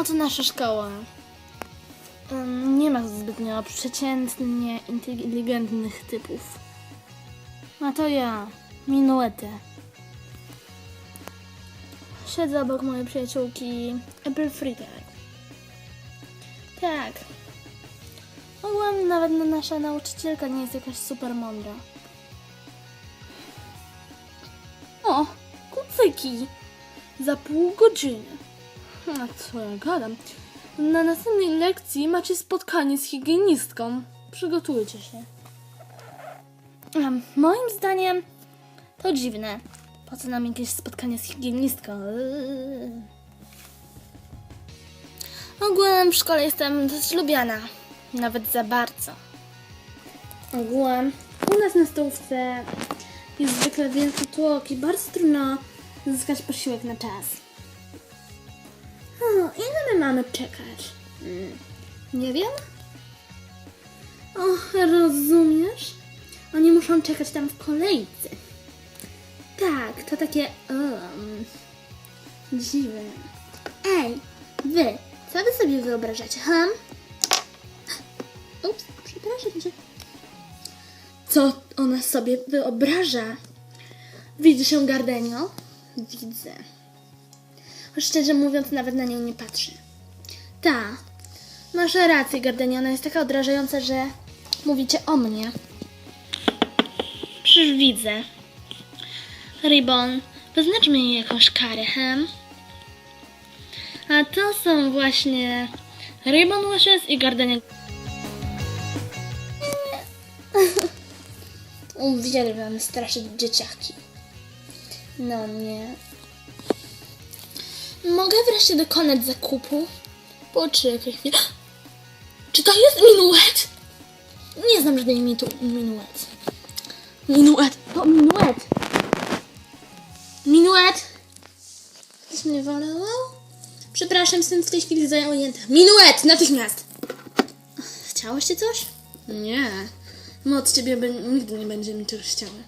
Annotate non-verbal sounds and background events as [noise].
Oto nasza szkoła. Nie ma zbytnio przeciętnie inteligentnych typów. A to ja, Minuetę. Siedzę obok mojej przyjaciółki April Fritter. Tak. Ogółem nawet nasza nauczycielka nie jest jakaś super mądra. O, kucyki! Za pół godziny. A co ja gadam? Na następnej lekcji macie spotkanie z higienistką. Przygotujcie się. Moim zdaniem to dziwne. Po co nam jakieś spotkanie z higienistką? Eee. Ogółem w szkole jestem dość lubiana. Nawet za bardzo. Ogółem u nas na stołówce jest zwykle wielki tłok i bardzo trudno zyskać posiłek na czas. O, ile my mamy czekać? Mm, nie wiem. O, rozumiesz? Oni muszą czekać tam w kolejce. Tak, to takie um, dziwne. Ej, wy, co wy sobie wyobrażacie, hm? Ups, przepraszam cię. Co ona sobie wyobraża? Widzę się Gardenio? Widzę. Szczerze mówiąc, nawet na nią nie patrzę. Ta, masz rację, Gardenio. Ona jest taka odrażająca, że mówicie o mnie. Przecież widzę. Ribbon, wyznaczmy jej jakąś karę, hem? A to są właśnie Ribbon Wishes i Gardenia. [laughs] Uwielbiam straszyć dzieciaki. No nie. Mogę wreszcie dokonać zakupu? Poczekaj chwilę. Czy to jest minuet? Nie znam żadnej mitu minuet. Minuet, to minuet. Minuet. Ktoś mnie wołał? Przepraszam, jestem w tej chwili zajęta. Minuet, natychmiast. Chciałyście coś? Nie. Moc ciebie nigdy nie będzie mi czegoś chciały.